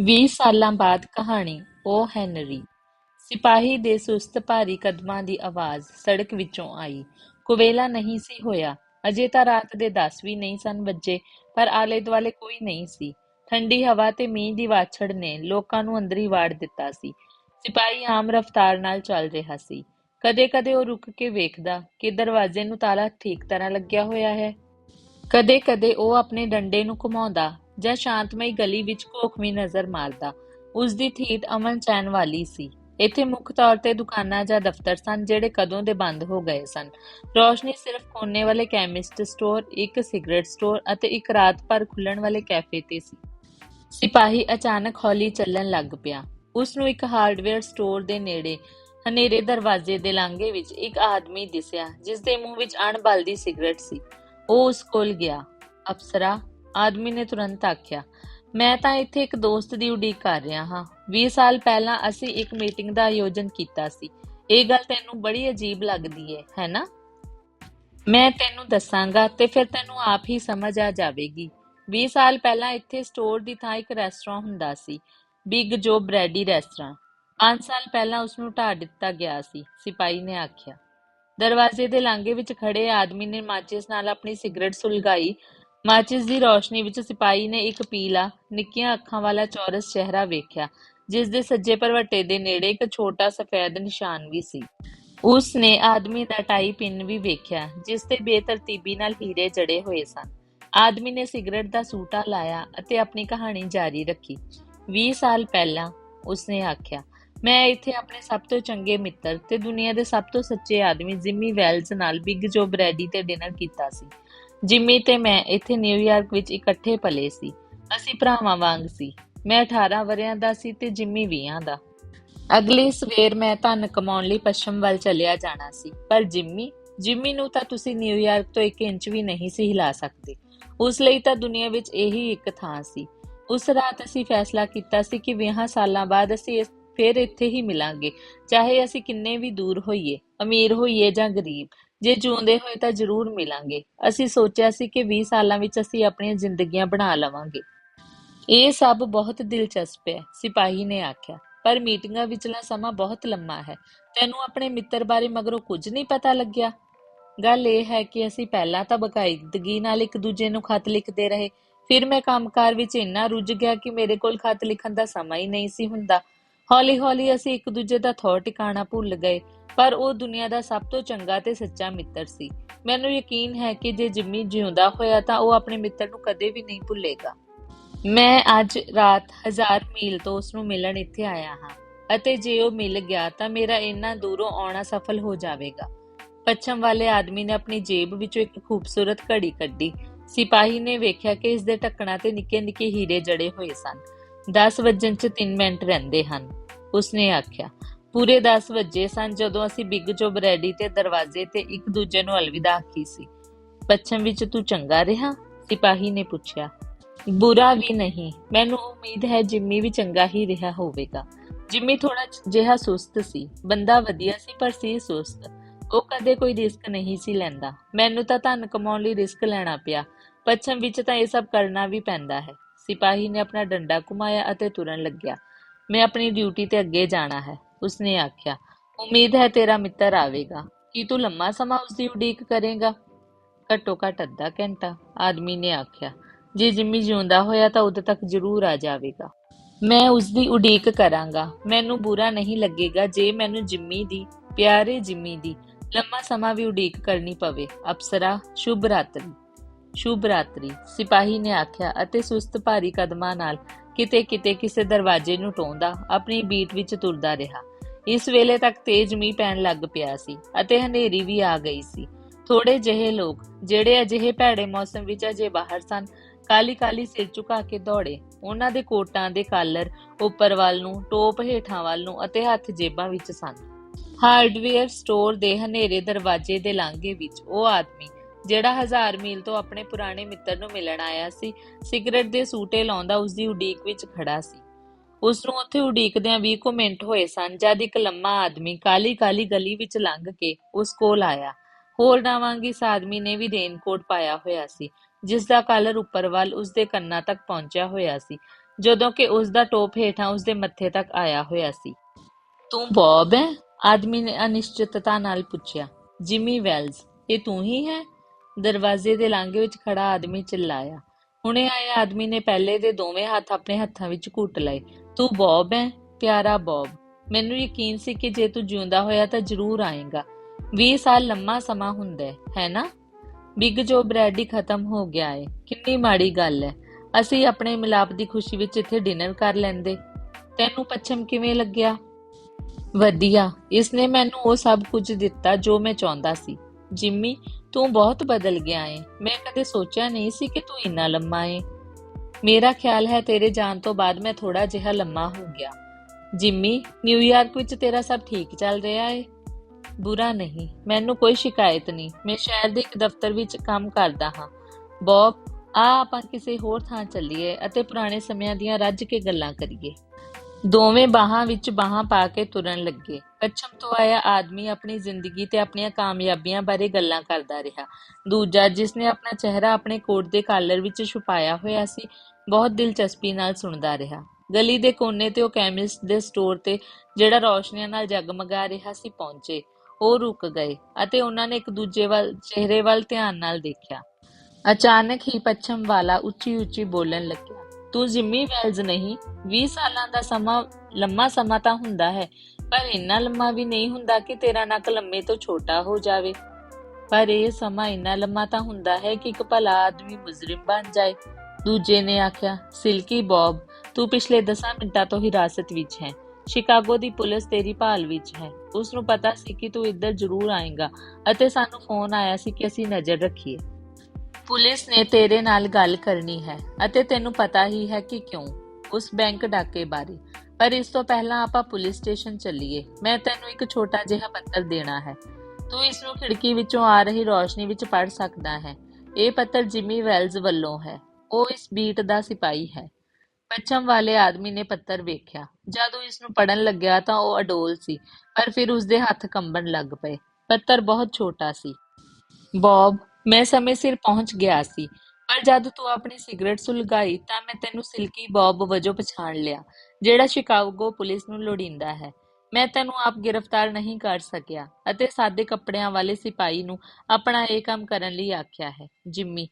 ਵੀਹ ਸਾਲਾਂ ਬਾਅਦ ਕਹਾਣੀ, ਉਹ ਹੈਨਰੀ। ਸਿਪਾਹੀ ਦੇ ਸੁਸਤ ਭਾਰੀ ਕਦਮਾਂ ਦੀ ਆਵਾਜ਼ ਸੜਕ ਵਿੱਚੋਂ ਆਈ। ਕੁਵੇਲਾ ਨਹੀਂ ਸੀ ਹੋਇਆ। ਅਜੇ ਤਾਂ ਰਾਤ ਦੇ 10 ਵੀ ਨਹੀਂ ਸਨ ਵੱਜੇ, ਪਰ ਆਲੇ ਦੁਆਲੇ ਕੋਈ ਨਹੀਂ ਸੀ। ਠੰਡੀ ਹਵਾ ਤੇ ਮੀਂਹ ਦੀ ਵਾਛੜ ਨੇ ਲੋਕਾਂ ਨੂੰ ਅੰਦਰ ਹੀ ਵਾੜ ਦਿੱਤਾ ਸੀ। ਸਿਪਾਹੀ ਆਮ ਰਫ਼ਤਾਰ ਨਾਲ ਚੱਲ ਰਿਹਾ ਸੀ। ਕਦੇ-ਕਦੇ ਉਹ ਰੁਕ ਕੇ ਵੇਖਦਾ, ਕਿ ਦਰਵਾਜ਼ੇ ਨੂੰ ਤਾਲਾ ਠੀਕ ਤਰ੍ਹਾਂ ਲੱਗਿਆ ਹੋਇਆ ਹੈ। ਕਦੇ-ਕਦੇ ਉਹ ਆਪਣੇ ਡੰਡੇ ਨੂੰ ਘੁਮਾਉਂਦਾ ਜਾਂ ਸ਼ਾਂਤਮਈ ਗਲੀ ਵਿੱਚ ਘੋਖਵੀਂ ਨਜ਼ਰ ਮਾਰਦਾ। ਉਸ ਦੀ ਥੀਟ ਅਮਨ ਚੈਨ ਵਾਲੀ ਸੀ। ਇੱਥੇ ਮੁੱਖ ਤੌਰ ਤੇ ਦੁਕਾਨਾਂ ਜਾਂ ਦਫ਼ਤਰ ਸਨ ਜਿਹੜੇ ਕਦੋਂ ਦੇ ਬੰਦ ਹੋ ਗਏ ਸਨ। ਰੋਸ਼ਨੀ ਸਿਰਫ ਕੋਨੇ ਵਾਲੇ ਕੈਮਿਸਟ ਸਟੋਰ, ਇੱਕ ਸਿਗਰਟ ਸਟੋਰ ਅਤੇ ਇੱਕ ਰਾਤ ਭਰ ਖੁੱਲਣ ਵਾਲੇ ਕੈਫੇ ਤੇ ਸੀ। ਸਿਪਾਹੀ ਅਚਾਨਕ ਹੌਲੀ ਚੱਲਣ ਲੱਗ ਪਿਆ। ਉਸ ਨੂੰ ਇੱਕ ਹਾਰਡਵੇਅਰ ਸਟੋਰ ਦੇ ਨੇੜੇ, ਹਨੇਰੇ ਦਰਵਾਜ਼ੇ ਦੇ ਲਾਂਘੇ ਵਿੱਚ ਇੱਕ ਆਦਮੀ ਦਿਸਿਆ ਜਿਸ ਦੇ ਮੂੰਹ ਵਿੱਚ ਅਣਬਲਦੀ ਸਿਗਰਟ ਸੀ। ਉਹ ਉਸ ਕੋਲ ਗਿਆ। ਅਪਸਰਾ ਆਦਮੀ ਨੇ ਤੁਰੰਤ ਆਖਿਆ, ਮੈਂ ਤਾਂ ਇੱਥੇ ਇੱਕ ਦੋਸਤ ਦੀ ਉਡੀਕ ਕਰ ਰਿਹਾ ਹਾਂ। 20 ਸਾਲ ਪਹਿਲਾਂ ਅਸੀਂ ਇੱਕ ਮੀਟਿੰਗ ਦਾ ਆਯੋਜਨ ਕੀਤਾ ਸੀ। ਇਹ ਗੱਲ ਤੈਨੂੰ ਬੜੀ ਅਜੀਬ ਲੱਗਦੀ ਹੈ ਹੈ ਮੈਂ ਤੈਨੂੰ ਦੱਸਾਂਗਾ ਤੇ ਫਿਰ ਤੈਨੂੰ ਆਪ ਹੀ ਸਮਝ ਆ ਜਾਵੇਗੀ। 20 ਸਾਲ ਪਹਿਲਾਂ ਇੱਥੇ ਸਟੋਰ ਦੀ ਥਾਂ ਇੱਕ ਰੈਸਟੋਰੈਂਟ ਹੁੰਦਾ ਸੀ, ਬਿਗ ਜੋ ਬ੍ਰੈਡੀ ਰੈਸਟੋਰੈਂਟ। 5 ਸਾਲ ਪਹਿਲਾਂ ਉਸ ਨੂੰ ਢਾਹ ਦਿੱਤਾ ਗਿਆ ਸੀ, ਸਿਪਾਹੀ ਨੇ ਆਖਿਆ। ਦਰਵਾਜ਼ੇ ਦੇ ਲਾਂਘੇ ਵਿੱਚ ਖੜੇ ਆਦਮੀ ਨੇ ਮਾਚਿਸ ਨਾਲ ਆਪਣੀ ਸਿਗਰਟ ਸੁਲਗਾਈ ਮਾਚਿਸ ਦੀ ਰੌਸ਼ਨੀ ਵਿੱਚ ਸਿਪਾਹੀ ਨੇ ਇੱਕ ਪੀਲਾ, ਨਿੱਕੀਆਂ ਅੱਖਾਂ ਵਾਲਾ ਚੌਰਸ ਚਿਹਰਾ ਵੇਖਿਆ, ਜਿਸ ਦੇ ਸੱਜੇ ਭਰਵੱਟੇ ਦੇ ਨੇੜੇ ਇੱਕ ਛੋਟਾ ਸਫੈਦ ਨਿਸ਼ਾਨ ਵੀ ਸੀ। ਉਸ ਨੇ ਆਦਮੀ ਦਾ ਟਾਈ ਪਿੰਨ ਵੀ ਵੇਖਿਆ, ਜਿਸ ਤੇ ਬੇਤਰਤੀਬੀ ਨਾਲ ਹੀਰੇ ਜੜੇ ਹੋਏ ਸਨ। ਆਦਮੀ ਨੇ ਸਿਗਰਟ ਦਾ ਸੂਟਾ ਲਾਇਆ ਅਤੇ ਆਪਣੀ ਕਹਾਣੀ ਜਾਰੀ ਰੱਖੀ। 20 ਸਾਲ ਪਹਿਲਾਂ ਉਸਨੇ ਆਖਿਆ, ਮੈਂ ਇੱਥੇ ਆਪਣੇ ਸਭ ਤੋਂ ਚੰਗੇ ਮਿੱਤਰ ਤੇ ਦੁਨੀਆ ਦੇ ਸਭ ਤੋਂ ਸੱਚੇ ਆਦਮੀ ਜਿਮੀ ਵੈਲਜ਼ ਨਾਲ ਬਿਗ ਜੋ ਬ੍ਰੈਡੀ ਤੇ ਡਿਨਰ ਕੀਤਾ ਸੀ। ਜਿੰਮੀ ਤੇ ਮੈਂ ਇੱਥੇ ਨਿਊਯਾਰਕ ਵਿੱਚ ਇਕੱਠੇ ਪਲੇ ਸੀ। ਅਸੀਂ ਭਰਾਵਾਂ ਵਾਂਗ ਸੀ। ਮੈਂ 18 ਵਰਿਆਂ ਦਾ ਸੀ ਤੇ ਜਿਮੀ 20 ਦਾ। ਅਗਲੀ ਸਵੇਰ ਮੈਂ ਧਨ ਕਮਾਉਣ ਲਈ ਪੱਛਮ ਵੱਲ ਚਲਿਆ ਜਾਣਾ ਸੀ। ਪਰ ਜਿਮੀ ਜਿਮੀ ਨੂੰ ਤਾਂ ਤੁਸੀਂ ਨਿਊਯਾਰਕ ਤੋਂ 1 ਇੰਚ ਵੀ ਨਹੀਂ ਸੀ ਹਿਲਾ ਸਕਦੇ। ਉਸ ਲਈ ਤਾਂ ਦੁਨੀਆ ਵਿੱਚ ਇਹੀ ਇੱਕ ਥਾਂ ਸੀ। ਉਸ ਰਾਤ ਅਸੀਂ ਫੈਸਲਾ ਕੀਤਾ ਸੀ ਕਿ 20 ਸਾਲਾਂ ਬਾਅਦ ਅਸੀਂ ਫਿਰ ਇੱਥੇ ਹੀ ਮਿਲਾਂਗੇ। ਚਾਹੇ ਅਸੀਂ ਕਿੰਨੇ ਵੀ ਦੂਰ ਹੋਈਏ, ਅਮੀਰ ਹੋਈਏ ਜਾਂ ਗਰੀਬ ਜੇ ਜਿਉਂਦੇ ਹੋਏ ਤਾਂ ਜ਼ਰੂਰ ਮਿਲਾਂਗੇ। ਅਸੀਂ ਸੋਚਿਆ ਸੀ ਕਿ 20 ਸਾਲਾਂ ਵਿੱਚ ਅਸੀਂ ਆਪਣੀਆਂ ਜ਼ਿੰਦਗੀਆਂ ਬਣਾ ਲਵਾਂਗੇ। ਇਹ ਸਭ ਬਹੁਤ ਦਿਲਚਸਪ ਹੈ, ਸਿਪਾਹੀ ਨੇ ਆਖਿਆ। ਪਰ ਮੀਟਿੰਗਾਂ ਵਿਚਲਾ ਸਮਾਂ ਬਹੁਤ ਲੰਮਾ ਹੈ। ਤੈਨੂੰ ਆਪਣੇ ਮਿੱਤਰ ਬਾਰੇ ਮਗਰੋਂ ਕੁਝ ਨਹੀਂ ਪਤਾ ਲੱਗਿਆ? ਗੱਲ ਇਹ ਹੈ ਕਿ ਅਸੀਂ ਪਹਿਲਾਂ ਤਾਂ ਬਕਾਇਦਗੀ ਨਾਲ ਇੱਕ ਦੂਜੇ ਨੂੰ ਖਤ ਲਿਖਦੇ ਰਹੇ। ਫਿਰ ਮੈਂ ਕੰਮਕਾਰ ਵਿੱਚ ਇੰਨਾ ਰੁੱਝ ਗਿਆ ਕਿ ਮੇਰੇ ਕੋਲ ਖਤ ਲਿਖਣ ਦਾ ਸਮਾਂ ਹੀ ਨਹੀਂ ਸੀ ਹੁੰਦਾ। ਹੌਲੀ-ਹੌਲੀ ਅਸੀਂ ਇੱਕ ਦੂਜੇ ਦਾ ਥੌ ਟਿਕਾਣਾ ਭੁੱਲ ਗਏ, ਪਰ ਉਹ ਦੁਨੀਆ ਦਾ ਸਭ ਤੋਂ ਚੰਗਾ ਤੇ ਸੱਚਾ ਮਿੱਤਰ ਸੀ। ਮੈਨੂੰ ਯਕੀਨ ਹੈ ਕਿ ਜੇ ਜਿੰਮੀ ਜਿਉਂਦਾ ਹੋਇਆ ਤਾਂ ਉਹ ਆਪਣੇ ਮਿੱਤਰ ਨੂੰ ਕਦੇ ਵੀ ਨਹੀਂ ਭੁੱਲੇਗਾ। ਮੈਂ ਅੱਜ ਰਾਤ ਹਜ਼ਾਰ ਮੀਲ ਤੋਂ ਉਸ ਨੂੰ ਮਿਲਣ ਇੱਥੇ ਆਇਆ ਹਾਂ, ਅਤੇ ਜੇ ਉਹ ਮਿਲ ਗਿਆ ਤਾਂ ਮੇਰਾ ਇੰਨਾ ਦੂਰੋਂ ਆਉਣਾ ਸਫਲ ਹੋ ਜਾਵੇਗਾ। ਪੱਛਮ ਵਾਲੇ ਆਦਮੀ ਨੇ ਆਪਣੀ ਜੇਬ ਵਿੱਚੋਂ ਇੱਕ ਖੂਬਸੂਰਤ ਘੜੀ ਕੱਢੀ। ਸਿਪਾਹੀ ਨੇ ਵੇਖਿਆ ਕਿ ਇਸ ਦੇ ਢੱਕਣਾਂ ਤੇ ਨਿੱਕੇ-ਨਿੱਕੇ ਹੀਰੇ ਜੜੇ ਹੋਏ ਸਨ। 10 ਵਜਣ 'ਚ 3 ਮਿੰਟ ਰਹਿੰਦੇ ਹਨ। ਉਸਨੇ ਆਖਿਆ, ਪੂਰੇ 10 ਵਜੇ ਸਨ ਜਦੋਂ ਅਸੀਂ ਬਿੱਗ ਜੋ ਬਰੈਡੀ ਤੇ ਦਰਵਾਜ਼ੇ ਤੇ ਇੱਕ ਦੂਜੇ ਨੂੰ ਅਲਵਿਦਾ ਆਖੀ ਸੀ। ਪੱਛਮ ਵਿੱਚ ਤੂੰ ਚੰਗਾ ਰਿਹਾ? ਸਿਪਾਹੀ ਨੇ ਪੁੱਛਿਆ। ਬੁਰਾ ਵੀ ਨਹੀਂ। ਮੈਨੂੰ ਉਮੀਦ ਹੈ ਜਿੰਮੀ ਵੀ ਚੰਗਾ ਹੀ ਰਿਹਾ ਹੋਵੇਗਾ। ਜਿੰਮੀ ਥੋੜਾ ਜਿਹਾ ਸੁਸਤ ਸੀ। ਬੰਦਾ ਵਧੀਆ ਸੀ ਪਰ ਸੀ ਸੁਸਤ। ਉਹ ਕਦੇ ਕੋਈ ਰਿਸਕ ਨਹੀਂ ਸੀ ਲੈਂਦਾ। ਮੈਨੂੰ ਤਾਂ ਧਨ ਕਮਾਉਣ ਲਈ ਰਿਸਕ ਲੈਣਾ ਪਿਆ। ਪੱਛਮ ਵਿੱਚ ਤਾਂ ਇਹ ਸਭ ਕਰਨਾ ਵੀ ਪੈਂਦਾ ਹੈ। ਸਿਪਾਹੀ ਨੇ ਆਪਣਾ ਡੰਡਾ ਘੁਮਾਇਆ ਅਤੇ ਤੁਰਨ ਲੱਗਿਆ। ਮੈਂ ਆਪਣੀ ਡਿਊਟੀ ਤੇ ਅੱਗੇ ਜਾਣਾ ਹੈ, ਉਸਨੇ ਆਖਿਆ, ਉਮੀਦ ਹੈ ਤੇਰਾ ਮਿੱਤਰ ਆਵੇਗਾ। ਕੀ ਤੂੰ ਲੰਮਾ ਸਮਾਂ ਉਸ ਉਡੀਕ ਕਰੇਗਾ? ਘੱਟੋ ਘੱਟ ਅੱਧਾ ਘੰਟਾ, ਆਦਮੀ ਨੇ ਆਖਿਆ, ਜੇ ਜਿੰਮੀ ਜਿਉਂਦਾ ਹੋਇਆ ਤਾਂ ਉਦੋਂ ਤੱਕ ਜ਼ਰੂਰ ਆ ਜਾਵੇਗਾ। ਮੈਂ ਉਸਦੀ ਉਡੀਕ ਕਰਾਂਗਾ। ਮੈਨੂੰ ਬੁਰਾ ਨਹੀਂ ਲੱਗੇਗਾ ਜੇ ਮੈਨੂੰ ਜਿੰਮੀ ਦੀ, ਪਿਆਰੇ ਜਿੰਮੀ ਦੀ ਲੰਮਾ ਸਮਾਂ ਵੀ ਉਡੀਕ ਕਰਨੀ ਪਵੇ। ਅਪਸਰਾ, ਸ਼ੁਭ ਰਾਤਰੀ। ਸ਼ੁਭ ਰਾਤਰੀ। ਸਿਪਾਹੀ ਨੇ ਆਖਿਆ ਅਤੇ ਸੁਸਤ ਭਾਰੀ ਕਦਮਾਂ ਨਾਲ ਕਿਤੇ ਕਿਤੇ ਕਿਸੇ ਦਰਵਾਜ਼ੇ ਨੂੰ ਟੋਂਦਾ, ਆਪਣੀ ਬੀਟ ਵਿੱਚ ਤੁਰਦਾ ਰਿਹਾ। ਇਸ ਵੇਲੇ ਤੱਕ ਤੇਜ਼ ਮੀਂਹ ਪੈਣ ਲੱਗ ਪਿਆ ਸੀ ਅਤੇ ਹਨੇਰੀ ਵੀ ਆ ਗਈ ਸੀ। ਥੋੜੇ ਜਿਹੇ ਲੋਕ, ਜਿਹੜੇ ਅਜਿਹੇ ਭੈੜੇ ਮੌਸਮ ਵਿੱਚ ਅਜੇ ਬਾਹਰ ਸਨ ਕਾਲੀ ਕਾਲੀ ਸਿਰ ਝੁਕਾ ਕੇ ਦੌੜੇ। ਉਹਨਾਂ ਦੇ ਕੋਟਾਂ ਦੇ ਕਾਲਰ ਉੱਪਰ ਵੱਲ ਨੂੰ, ਟੋਪ ਹੇਠਾਂ ਵੱਲ ਨੂੰ ਅਤੇ ਹੱਥ ਜੇਬਾਂ ਵਿੱਚ ਸਨ। ਹਾਰਡਵੇਅਰ ਸਟੋਰ ਦੇ ਹਨੇਰੇ ਦਰਵਾਜ਼ੇ ਦੇ ਲਾਂਘੇ ਵਿੱਚ ਉਹ ਆਦਮੀ ਜਿਹੜਾ ਹਜ਼ਾਰ ਮੀਲ ਤੋਂ ਆਪਣੇ ਪੁਰਾਣੇ ਮਿੱਤਰ ਨੂੰ ਮਿਲਣ ਆਇਆ ਸੀ, ਸਿਗਰਟ ਦੇ ਸੂਟੇ ਲਾਉਂਦਾ ਉਸ ਦੀ ਉਡੀਕ ਵਿੱਚ ਖੜਾ ਸੀ। ਉਸ ਨੂੰ ਉੱਥੇ ਉਡੀਕਦਿਆਂ 20 ਕੁ ਮਿੰਟ ਹੋਏ ਸਨ, ਜਦ ਇੱਕ ਲੰਮਾ ਆਦਮੀ ਕਾਲੀ ਕਾਲੀ ਗਲੀ ਵਿੱਚ ਲੰਘ ਕੇ ਉਸ ਕੋਲ ਆਇਆ। ਹੋਰ ਨਾਵਾਂਗੀ ਇਸ ਆਦਮੀ ਨੇ ਵੀ ਰੇਨਕੋਟ ਪਾਇਆ ਹੋਇਆ ਸੀ ਜਿਸ ਦਾ ਕਾਲਰ ਉੱਪਰ ਵੱਲ ਉਸ ਦੇ ਕੰਨਾਂ ਤੱਕ ਪਹੁੰਚਿਆ ਹੋਇਆ ਸੀ, ਜਦੋਂ ਕਿ ਉਸ ਦਾ ਟੋਪ ਹੇਠਾਂ ਉਸ ਦੇ ਮੱਥੇ ਤੱਕ ਆਇਆ ਹੋਇਆ ਸੀ। ਤੂੰ ਬੌਬ ਹੈ ਆਦਮੀ ਨੇ ਅਨਿਸ਼ਚਿਤਤਾ ਨਾਲ ਪੁੱਛਿਆ। ਜਿਮੀ ਵੈਲਜ਼, ਇਹ ਤੂੰ ਹੀ ਹੈ? ਦਰਵਾਜ਼ੇ ਦੇ ਲਾਂਘੇ ਵਿੱਚ ਖੜਾ ਆਦਮੀ ਚਿল্ਲਾਇਆ ਹੁਣੇ ਆਏ ਆਦਮੀ ਨੇ ਪਹਿਲੇ ਦੇ ਦੋਵੇਂ ਹੱਥ ਆਪਣੇ ਹੱਥਾਂ ਵਿੱਚ ਘੁੱਟ ਲਏ। ਤੂੰ ਬੌਬ ਹੈ ਪਿਆਰਾ ਬੌਬ। ਮੈਨੂੰ ਯਕੀਨ ਸੀ ਕਿ ਜੇ ਤੂੰ ਜਿਉਂਦਾ ਹੋਇਆ ਤਾਂ ਜ਼ਰੂਰ ਆਏਗਾ। 20 ਸਾਲ ਲੰਮਾ ਸਮਾਂ ਹੁੰਦਾ ਹੈ ਹੈ ਨਾ? ਬਿਗ ਜੋ ਬ੍ਰੈਡੀ ਖਤਮ ਹੋ ਗਿਆ ਏ। ਕਿੰਨੀ ਮਾੜੀ ਗੱਲ ਹੈ ਅਸੀਂ ਆਪਣੇ ਮਿਲਾਪ ਦੀ ਖੁਸ਼ੀ ਵਿੱਚ ਇੱਥੇ ਡਿਨਰ ਕਰ ਲੈਂਦੇ। ਤੈਨੂੰ ਪੱਛਮ ਕਿਵੇਂ ਲੱਗਿਆ? ਵਧੀਆ। ਇਸਨੇ ਮੈਨੂੰ ਉਹ ਸਭ ਕੁਝ ਦਿੱਤਾ ਜੋ ਮੈਂ ਚਾਹੁੰਦਾ ਸੀ। ਜਿੰਮੀ ਤੂੰ ਬਹੁਤ ਬਦਲ ਗਿਆ ਏ। ਮੈਂ ਕਦੇ ਸੋਚਿਆ ਨਹੀਂ ਸੀ ਕਿ ਤੂੰ ਇੰਨਾ ਲੰਮਾ ਏ। ਮੇਰਾ ਖਿਆਲ ਹੈ ਤੇਰੇ ਜਾਣ ਤੋਂ ਬਾਅਦ ਮੈਂ ਥੋੜਾ ਜਿਹਾ ਲੰਮਾ ਹੋ ਗਿਆ। ਜਿੰਮੀ ਨਿਊਯਾਰਕ ਵਿੱਚ ਤੇਰਾ ਸਭ ਠੀਕ ਚੱਲ ਰਿਹਾ ਏ? ਬੁਰਾ ਨਹੀਂ, ਮੈਨੂੰ ਕੋਈ ਸ਼ਿਕਾਇਤ ਨਹੀਂ। ਮੈਂ ਸ਼ਹਿਰ ਦੇ ਇੱਕ ਦਫ਼ਤਰ ਵਿੱਚ ਕੰਮ ਕਰਦਾ ਹਾਂ। ਬੌਬ, ਆ ਆਪਾਂ ਕਿਸੇ ਹੋਰ ਥਾਂ ਚੱਲੀਏ ਅਤੇ ਪੁਰਾਣੇ ਸਮਿਆਂ ਦੀਆਂ ਰੱਜ ਕੇ ਗੱਲਾਂ ਕਰੀਏ। ਦੋਵੇਂ ਬਾਹਾਂ ਵਿੱਚ ਬਾਹਾਂ ਪਾ ਕੇ ਤੁਰਨ ਲੱਗੇ। ਪੱਛਮ ਤੋਂ ਆਇਆ ਆਦਮੀ ਆਪਣੀ ਜ਼ਿੰਦਗੀ ਤੇ ਆਪਣੀਆਂ ਕਾਮਯਾਬੀਆਂ ਬਾਰੇ ਗੱਲਾਂ ਕਰਦਾ ਰਿਹਾ। ਦੂਜਾ ਜਿਸ ਨੇ ਆਪਣਾ ਚਿਹਰਾ ਆਪਣੇ ਕੋਟ ਦੇ ਕਾਲਰ ਵਿੱਚ ਛੁਪਾਇਆ ਹੋਇਆ ਸੀ, ਬਹੁਤ ਦਿਲਚਸਪੀ ਨਾਲ ਸੁਣਦਾ ਰਿਹਾ। ਗਲੀ ਦੇ ਕੋਨੇ ਤੇ ਉਹ ਕੈਮਿਸਟ ਦੇ ਸਟੋਰ ਤੇ ਜਿਹੜਾ ਰੌਸ਼ਨੀਆਂ ਨਾਲ ਜਗਮਗਾ ਰਿਹਾ ਸੀ ਪਹੁੰਚੇ। ਉਹ ਰੁਕ ਗਏ ਅਤੇ ਉਹਨਾਂ ਨੇ ਇੱਕ ਦੂਜੇ ਵੱਲ, ਚਿਹਰੇ ਵੱਲ ਧਿਆਨ ਨਾਲ ਦੇਖਿਆ। ਅਚਾਨਕ ਹੀ ਪੱਛਮ ਵਾਲਾ ਉੱਚੀ ਉੱਚੀ ਬੋਲਣ ਲੱਗਿਆ, ਤੂੰ ਜਿੰਮੀ ਵੈਲਜ਼ ਨਹੀਂ 20 ਸਾਲਾਂ ਦਾ ਸਮਾਂ, ਲੰਮਾ ਸਮਾਂ ਤਾਂ ਹੁੰਦਾ ਹੈ ਪਰ ਇੰਨਾ ਲੰਮਾ ਵੀ ਨਹੀਂ ਹੁੰਦਾ ਕਿ ਤੇਰਾ ਨੱਕ ਲੰਮੇ ਤੋਂ ਛੋਟਾ ਹੋ ਜਾਵੇ। ਪਰ ਇਹ ਸਮਾਂ ਇੰਨਾ ਲੰਮਾ ਤਾਂ ਹੁੰਦਾ ਹੈ ਕਿ ਇੱਕ ਭਲਾ ਆਦਮੀ ਮੁਜਰਮ ਬਣ ਜਾਏ। ਦੂਜੇ ਨੇ ਆਖਿਆ, ਸਿਲਕੀ ਬੌਬ, ਤੂੰ ਪਿਛਲੇ 10 ਮਿੰਟਾਂ ਤੋਂ ਹਿਰਾਸਤ ਵਿੱਚ ਹੈ। ਸ਼ਿਕਾਗੋ ਦੀ ਪੁਲਿਸ ਤੇਰੀ ਭਾਲ ਵਿੱਚ ਹੈ। ਉਸ ਨੂੰ ਪਤਾ ਸੀ ਕਿ ਤੂੰ ਇੱਧਰ ਜ਼ਰੂਰ ਆਏਗਾ ਅਤੇ ਸਾਨੂੰ ਫੋਨ ਆਇਆ ਸੀ ਕਿ ਅਸੀਂ ਨਜ਼ਰ ਰੱਖੀਏ। ਪੁਲਿਸ ਨੇ ਤੇਰੇ ਨਾਲ ਗੱਲ ਕਰਨੀ ਹੈ ਅਤੇ ਤੈਨੂੰ ਪਤਾ ਹੀ ਹੈ ਕਿ ਕਿਉਂ। ਉਸ ਬੈਂਕ ਡਾਕੇ ਬਾਰੇ। ਪਰ ਇਸ ਤੋਂ ਪਹਿਲਾਂ ਆਪਾਂ ਪੁਲਿਸ ਸਟੇਸ਼ਨ ਚੱਲੀਏ। ਮੈਂ ਤੈਨੂੰ ਇੱਕ ਛੋਟਾ ਜਿਹਾ ਪੱਤਰ ਦੇਣਾ ਹੈ। ਤੂੰ ਇਸ ਨੂੰ ਖਿੜਕੀ ਵਿੱਚੋਂ ਆ ਰਹੀ ਰੋਸ਼ਨੀ ਵਿੱਚ ਪੜ੍ਹ ਸਕਦਾ ਹੈ। ਇਹ ਪੱਤਰ ਜਿਮੀ ਵੈਲਜ਼ ਵੱਲੋਂ ਹੈ। ਉਹ ਇਸ ਬੀਟ ਦਾ ਸਿਪਾਹੀ ਹੈ। ਪੱਛਮ ਵਾਲੇ ਆਦਮੀ ਨੇ ਪੱਤਰ ਵੇਖਿਆ। ਜਦੋਂ ਇਸ ਨੂੰ ਪੜਨ ਲੱਗਿਆ ਤਾਂ ਉਹ ਅਡੋਲ ਸੀ, ਪਰ ਫਿਰ ਉਸ ਦੇ ਹੱਥ ਕੰਬਣ ਲੱਗ ਪਏ। ਪੱਤਰ ਬਹੁਤ ਛੋਟਾ ਸੀ। ਬੌਬ, ਮੈਂ ਸਮੇਂ ਸਿਰ ਪਹੁੰਚ ਗਿਆ ਸੀ, ਪਰ ਜਦ ਤੂੰ ਆਪਣੀ ਸਿਗਰਟ ਸੁਲਗਾਈ ਤਾਂ ਮੈਂ ਤੈਨੂੰ ਸਿਲਕੀ ਬੌਬ ਵਜੋਂ ਪਛਾਣ ਲਿਆ। ਜਿਹੜਾ ਸ਼ਿਕਾਗੋ ਪੁਲਿਸ ਨੂੰ ਲੋੜੀਂਦਾ ਹੈ। ਮੈਂ ਤੈਨੂੰ ਆਪ ਗ੍ਰਿਫਤਾਰ ਨਹੀਂ ਕਰ ਸਕਿਆ ਅਤੇ ਸਾਦੇ ਕੱਪੜਿਆਂ ਵਾਲੇ ਸਿਪਾਹੀ ਨੂੰ ਆਪਣਾ ਇਹ ਕੰਮ ਕਰਨ ਲਈ ਆਖਿਆ ਹੈ। ਜਿੰਮੀ